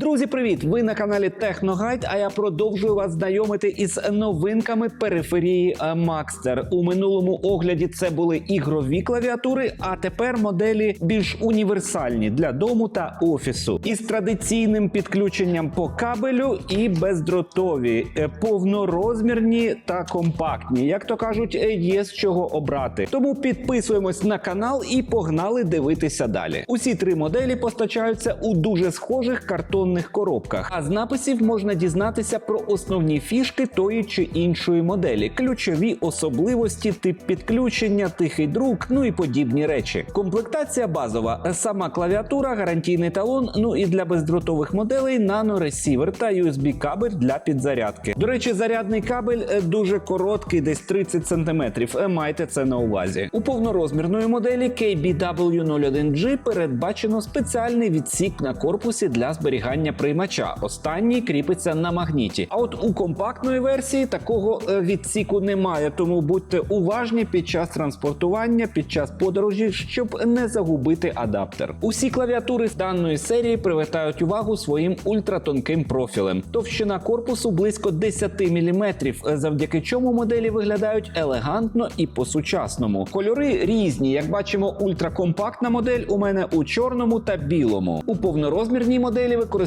Друзі, привіт! Ви на каналі Техногайд, а я продовжую вас знайомити із новинками периферії Maxter. У минулому огляді це були ігрові клавіатури, а тепер моделі більш універсальні для дому та офісу. Із традиційним підключенням по кабелю і бездротові, е, повнорозмірні та компактні. Як то кажуть, е, є з чого обрати. Тому підписуємось на канал і погнали дивитися далі. Усі три моделі постачаються у дуже схожих картонних коробках. А з написів можна дізнатися про основні фішки тої чи іншої моделі, ключові особливості, тип підключення, тихий друк, ну і подібні речі. Комплектація базова, сама клавіатура, гарантійний талон. Ну і для бездротових моделей наноресівер та USB кабель для підзарядки. До речі, зарядний кабель е, дуже короткий, десь 30 см. Е, Майте це на увазі. У повнорозмірної моделі KBW01G передбачено спеціальний відсік на корпусі для зберігання приймача. Останній кріпиться на магніті. А от у компактної версії такого е, відсіку немає, тому будьте уважні під час транспортування, під час подорожі, щоб не загубити адаптер. Усі клавіатури з даної серії привертають увагу своїм ультратонким профілем. Товщина корпусу близько 10 мм, завдяки чому моделі виглядають елегантно і по-сучасному. Кольори різні, як бачимо, ультракомпактна модель у мене у чорному та білому. У повнорозмірній моделі використовується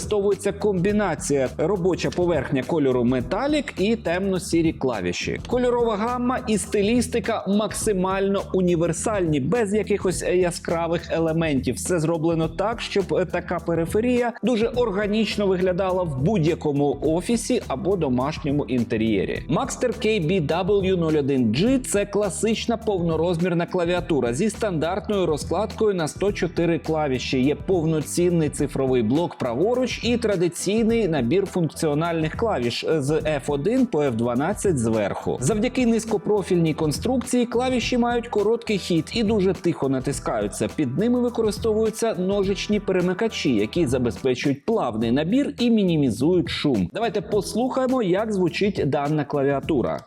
комбінація робоча поверхня кольору металік і темно-сірі клавіші. Кольорова гамма і стилістика максимально універсальні, без якихось яскравих елементів. Все зроблено так, щоб така периферія дуже органічно виглядала в будь-якому офісі або домашньому інтер'єрі. Maxter KBW01G – це класична повнорозмірна клавіатура зі стандартною розкладкою на 104 клавіші. Є повноцінний цифровий блок праворуч і традиційний набір функціональних клавіш з F1 по F12 зверху. Завдяки низькопрофільній конструкції клавіші мають короткий хід і дуже тихо натискаються. Під ними використовуються ножичні перемикачі, які забезпечують плавний набір і мінімізують шум. Давайте послухаємо, як звучить дана клавіатура.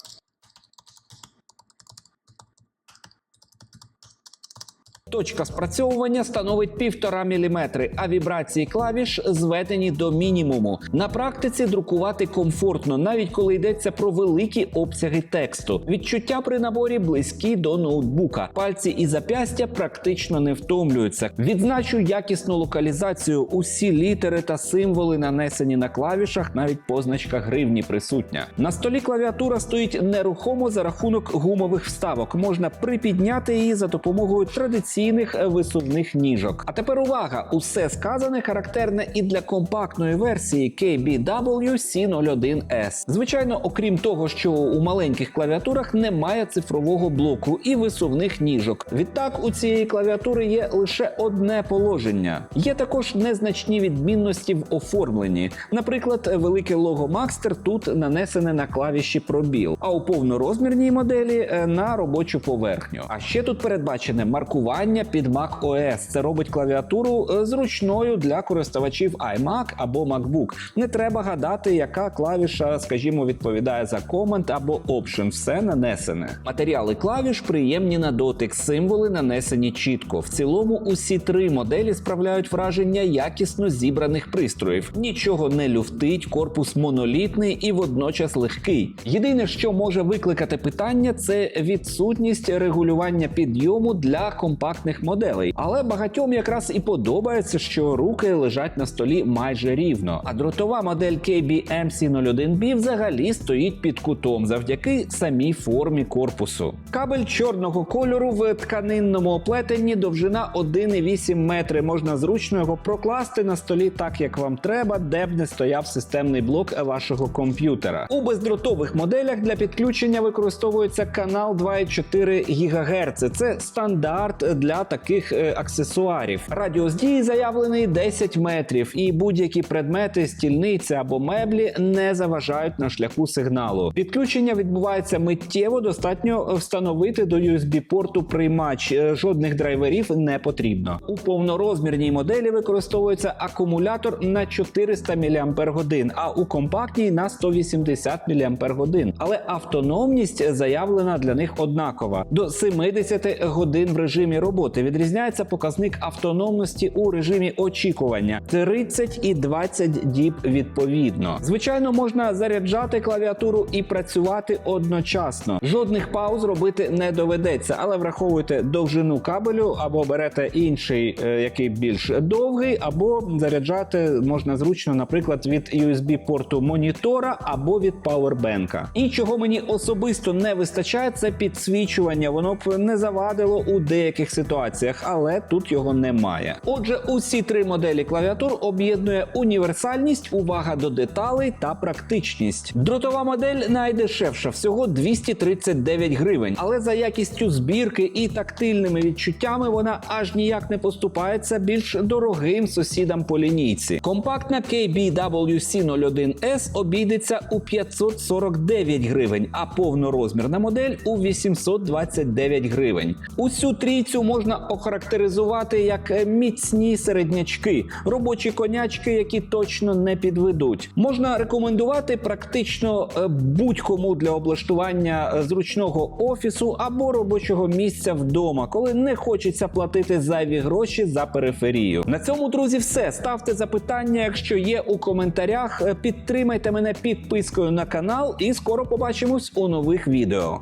Точка спрацьовування становить 1,5 мм, а вібрації клавіш зведені до мінімуму. На практиці друкувати комфортно, навіть коли йдеться про великі обсяги тексту. Відчуття при наборі близькі до ноутбука. Пальці і запястя практично не втомлюються. Відзначу якісну локалізацію. Усі літери та символи нанесені на клавішах, навіть позначка гривні присутня. На столі клавіатура стоїть нерухомо за рахунок гумових вставок. Можна припідняти її за допомогою традиційних висувних ніжок. А тепер увага! Усе сказане характерне і для компактної версії KBW C01S. Звичайно, окрім того, що у маленьких клавіатурах немає цифрового блоку і висувних ніжок. Відтак у цієї клавіатури є лише одне положення. Є також незначні відмінності в оформленні. Наприклад, велике лого Maxter тут нанесене на клавіші пробіл, а у повнорозмірній моделі е, на робочу поверхню. А ще тут передбачене маркування під Mac OS. Це робить клавіатуру е, зручною для користувачів iMac або MacBook. Не треба гадати, яка клавіша, скажімо, відповідає за Command або Option. Все нанесене. Матеріали клавіш приємні на дотик, символи нанесені чітко. В цілому усі три моделі справляють враження якісно зібраних пристроїв. Нічого не люфтить, корпус монолітний і водночас легкий. Єдине, що може викликати питання, це відсутність регулювання підйому для компактних моделей. Але багатьом якраз і подобається, що руки лежать на столі майже рівно. А дротова модель KBMC01B взагалі стоїть під кутом завдяки самій формі корпусу. Кабель чорного кольору в тканинному оплетенні довжина 1,8 метри. Можна зручно його прокласти на столі так, як вам треба, де б не стояв системний блок вашого комп'ютера. У бездротових моделях для підключення використовується канал 2,4 ГГц. Це стандарт для таких е, аксесуарів. Радіус дії заявлений 10 метрів, і будь-які предмети, стільниця або меблі не заважають на шляху сигналу. Підключення відбувається миттєво, достатньо встановити до USB-порту приймач. Е, Жодних драйверів не потрібно. У повнорозмірній моделі використовується акумулятор на 400 мАч, а у компактній на 180 мАч. Але автономність заявлена для них однакова до 70 годин в режимі роботи роботи відрізняється показник автономності у режимі очікування 30 і 20 діб відповідно. Звичайно, можна заряджати клавіатуру і працювати одночасно. Жодних пауз робити не доведеться, але враховуйте довжину кабелю або берете інший, е, який більш довгий, або заряджати можна зручно, наприклад, від USB порту монітора або від пауербенка. І чого мені особисто не вистачає, це підсвічування. Воно б не завадило у деяких ситуаціях, але тут його немає. Отже, усі три моделі клавіатур об'єднує універсальність, увага до деталей та практичність. Дротова модель найдешевша, всього 239 гривень, але за якістю збірки і тактильними відчуттями вона аж ніяк не поступається більш дорогим сусідам по лінійці. Компактна KBWC01S обійдеться у 549 гривень, а повнорозмірна модель у 829 гривень. Усю трійцю можна охарактеризувати як е, міцні середнячки, робочі конячки, які точно не підведуть. Можна рекомендувати практично е, будь-кому для облаштування е, зручного офісу або робочого місця вдома, коли не хочеться платити зайві гроші за периферію. На цьому, друзі, все. Ставте запитання, якщо є у коментарях. Підтримайте мене підпискою на канал, і скоро побачимось у нових відео.